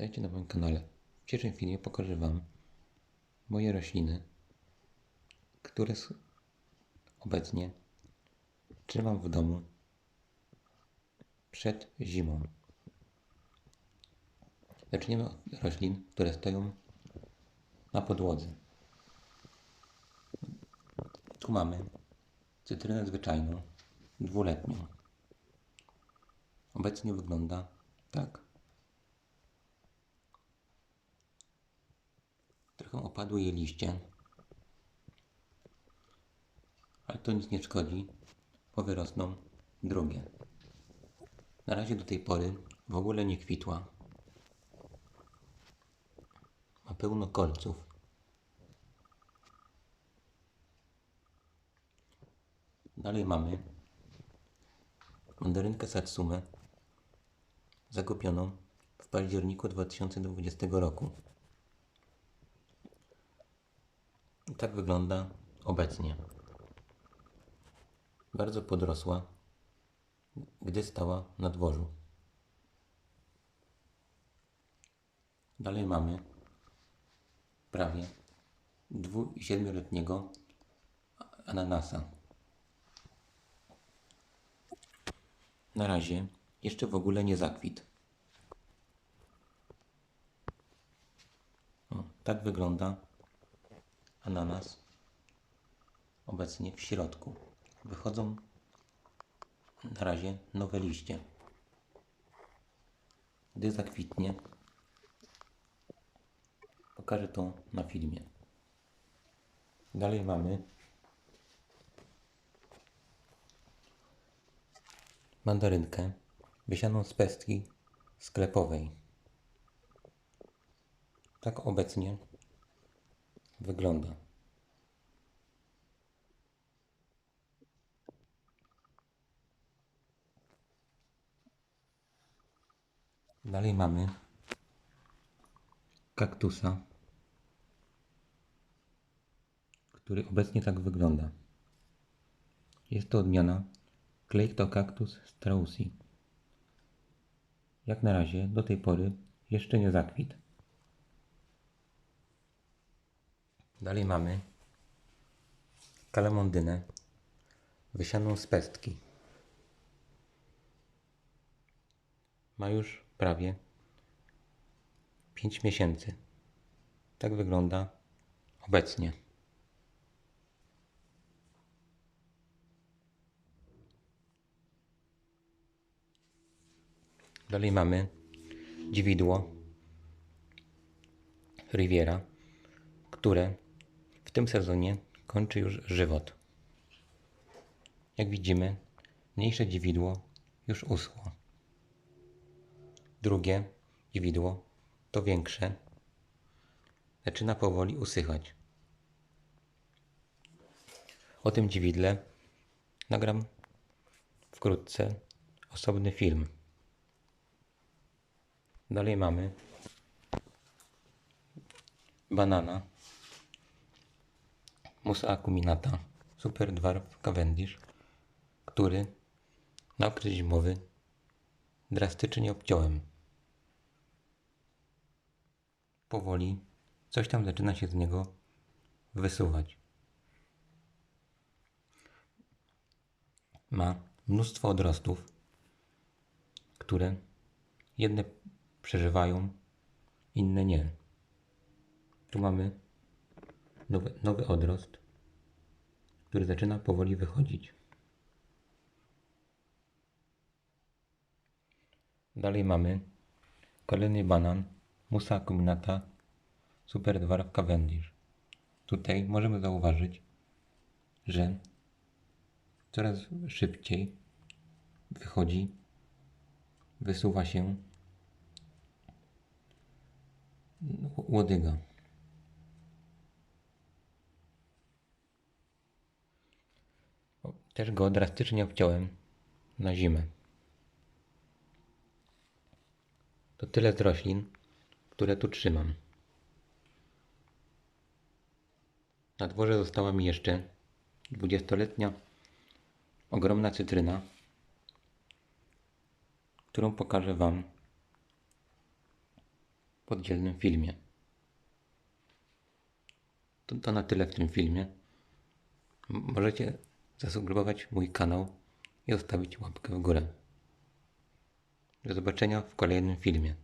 Witajcie na moim kanale. W dzisiejszym filmie pokażę Wam moje rośliny, które obecnie trzymam w domu przed zimą. Zaczniemy od roślin, które stoją na podłodze. Tu mamy cytrynę zwyczajną, dwuletnią. Obecnie wygląda tak. Trochę opadły jej liście, ale to nic nie szkodzi, bo wyrosną drugie. Na razie do tej pory w ogóle nie kwitła. Ma pełno kolców. Dalej mamy mandarynkę Satsumę zakupioną w październiku 2020 roku. I tak wygląda obecnie. Bardzo podrosła, gdy stała na dworzu. Dalej mamy prawie dwu- i siedmioletniego ananasa. Na razie jeszcze w ogóle nie zakwit. O, tak wygląda ananas obecnie w środku. Wychodzą na razie nowe liście. Gdy zakwitnie, pokażę to na filmie. Dalej mamy mandarynkę wysianą z pestki sklepowej. Tak obecnie wygląda. Dalej mamy kaktusa, który obecnie tak wygląda. Jest to odmiana Cleitocactus straussii. Jak na razie, do tej pory, jeszcze nie zakwit. Dalej mamy kalamondynę wysianą z pestki. Ma już prawie 5 miesięcy. Tak wygląda obecnie. Dalej mamy dziwidło Riviera, które w tym sezonie kończy już żywot. Jak widzimy, mniejsze dziwidło już uschło. Drugie dziwidło, to większe, zaczyna powoli usychać. O tym dziwidle nagram wkrótce osobny film. Dalej mamy banana Musa acuminata Super Dwarf Cavendish, który na okres zimowy drastycznie obciąłem. Powoli coś tam zaczyna się z niego wysuwać. Ma mnóstwo odrostów, które jedne przeżywają, inne nie. Tu mamy nowy, nowy odrost, który zaczyna powoli wychodzić. Dalej mamy kolejny banan Musa acuminata Super Dwarf Cavendish. Tutaj możemy zauważyć, że coraz szybciej wychodzi, wysuwa się łodyga. O, Też go drastycznie obciąłem na zimę. To tyle z roślin, które tu trzymam. Na dworze została mi jeszcze 20-letnia ogromna cytryna, którą pokażę Wam w oddzielnym filmie. To, to na tyle w tym filmie. Możecie zasubskrybować mój kanał i zostawić łapkę w górę. Do zobaczenia w kolejnym filmie.